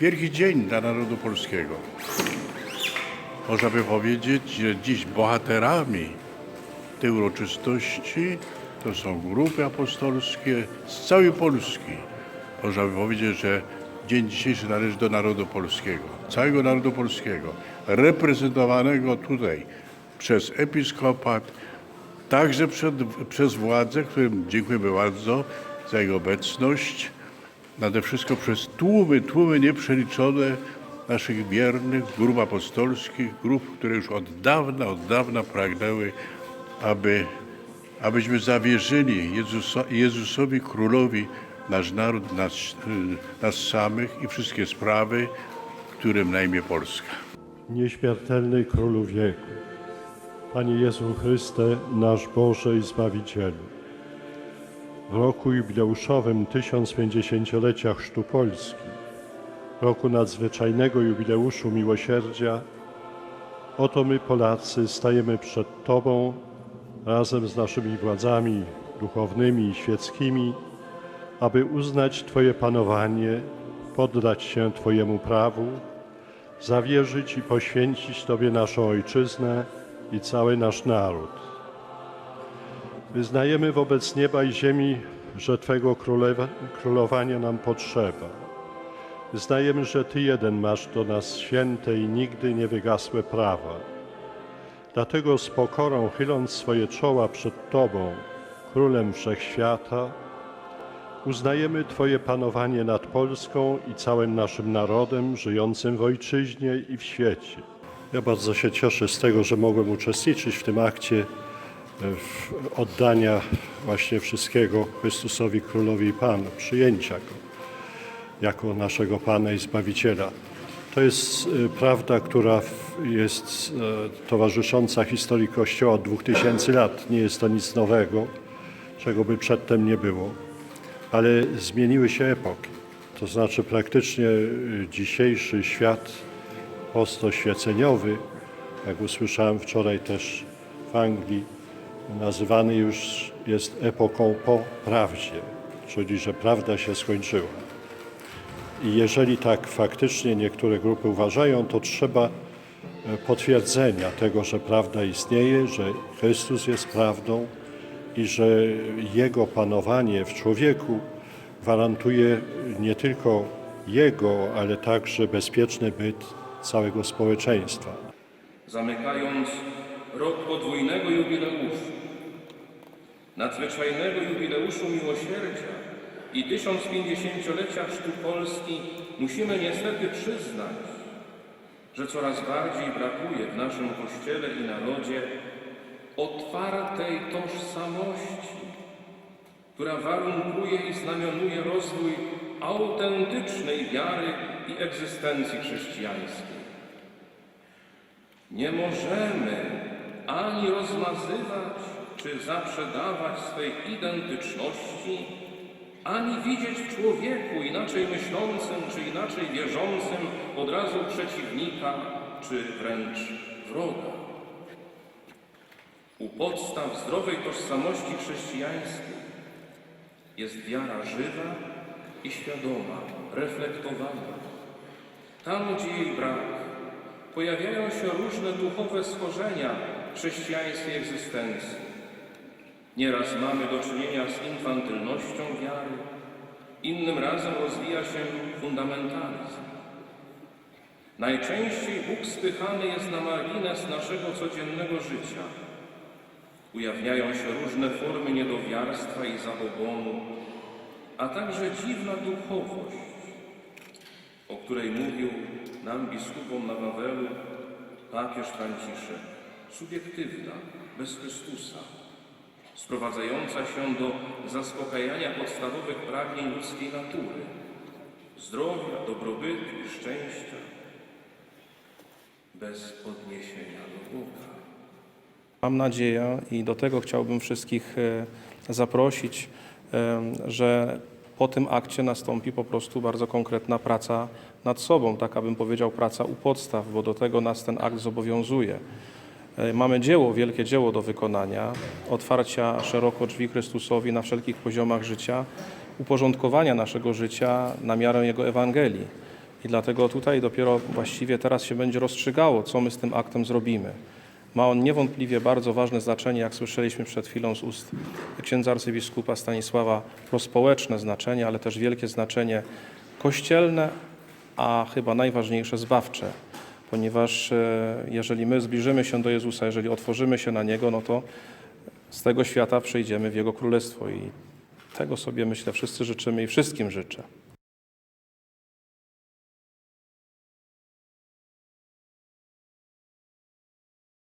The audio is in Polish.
Wielki dzień dla narodu polskiego. Można by powiedzieć, że dziś bohaterami tej uroczystości to są grupy apostolskie z całej Polski. Można by powiedzieć, że dzień dzisiejszy należy do narodu polskiego, całego narodu polskiego, reprezentowanego tutaj przez episkopat, także przed, przez władze, którym dziękujemy bardzo za jego obecność, nade wszystko przez tłumy, tłumy nieprzeliczone naszych wiernych grup apostolskich, grup, które już od dawna, od dawna pragnęły, aby, abyśmy zawierzyli Jezusowi Królowi nasz naród, nas, y, nas samych i wszystkie sprawy, którym na imię Polska. Nieśmiertelny Królu wieku, Panie Jezu Chryste, nasz Boże i Zbawicielu. W roku jubileuszowym 1050-lecia Chrztu Polski, roku nadzwyczajnego jubileuszu miłosierdzia, oto my Polacy stajemy przed Tobą razem z naszymi władzami duchownymi i świeckimi, aby uznać Twoje panowanie, poddać się Twojemu prawu, zawierzyć i poświęcić Tobie naszą Ojczyznę i cały nasz naród. Wyznajemy wobec nieba i ziemi, że Twego królowania nam potrzeba. Wyznajemy, że Ty jeden masz do nas święte i nigdy nie wygasłe prawa. Dlatego z pokorą chyląc swoje czoła przed Tobą, Królem Wszechświata, Uznajemy Twoje panowanie nad Polską i całym naszym narodem żyjącym w ojczyźnie i w świecie. Ja bardzo się cieszę z tego, że mogłem uczestniczyć w tym akcie oddania właśnie wszystkiego Chrystusowi Królowi i Panu, przyjęcia Go jako naszego Pana i Zbawiciela. To jest e, prawda, która jest e, towarzysząca historii Kościoła od 2000 lat. Nie jest to nic nowego, czego by przedtem nie było ale zmieniły się epoki. To znaczy praktycznie y, dzisiejszy świat postoświeceniowy, jak usłyszałem wczoraj też w Anglii, nazywany już jest epoką po prawdzie, czyli że prawda się skończyła. I jeżeli tak faktycznie niektóre grupy uważają, to trzeba e, potwierdzenia tego, że prawda istnieje, że Chrystus jest prawdą i że Jego panowanie w człowieku gwarantuje nie tylko Jego, ale także bezpieczny byt całego społeczeństwa. zamykając rok podwójnego jubileuszu, nadzwyczajnego jubileuszu miłosierdzia i 1050-lecia Chrztu Polski, musimy niestety przyznać, że coraz bardziej brakuje w naszym Kościele i narodzie otwartej tożsamości, która warunkuje i znamionuje rozwój autentycznej wiary i egzystencji chrześcijańskiej. Nie możemy ani rozmazywać czy zaprzedawać swej identyczności, ani widzieć w człowieku inaczej myślącym czy inaczej wierzącym od razu przeciwnika czy wręcz wroga. U podstaw zdrowej tożsamości chrześcijańskiej jest wiara żywa i świadoma, reflektowana. Tam, gdzie jej brak, pojawiają się różne duchowe schorzenia chrześcijańskiej egzystencji. Nieraz mamy do czynienia z infantylnością wiary, innym razem rozwija się fundamentalizm. Najczęściej Bóg spychany jest na margines naszego codziennego życia. Ujawniają się różne formy niedowiarstwa i zabobonu, a także dziwna duchowość, o której mówił nam biskupom na Wawelu papież Franciszek. Subiektywna, bez Chrystusa, sprowadzająca się do zaspokajania podstawowych pragnień ludzkiej natury, zdrowia, dobrobytu szczęścia, bez odniesienia do Boga. Mam nadzieję i do tego chciałbym wszystkich e, zaprosić, e, że po tym akcie nastąpi po prostu bardzo konkretna praca nad sobą, taka bym powiedział praca u podstaw, bo do tego nas ten akt zobowiązuje. E, Mamy dzieło, wielkie dzieło do wykonania, otwarcia szeroko drzwi Chrystusowi na wszelkich poziomach życia, uporządkowania naszego życia na miarę Jego Ewangelii. I dlatego tutaj dopiero właściwie teraz się będzie rozstrzygało, co my z tym aktem zrobimy. Ma on niewątpliwie bardzo ważne znaczenie, jak słyszeliśmy przed chwilą z ust księdza arcybiskupa Stanisława, prospołeczne znaczenie, ale też wielkie znaczenie kościelne, a chyba najważniejsze zbawcze. Ponieważ e, jeżeli my zbliżymy się do Jezusa, jeżeli otworzymy się na Niego, no to z tego świata przejdziemy w Jego Królestwo i tego sobie myślę wszyscy życzymy i wszystkim życzę.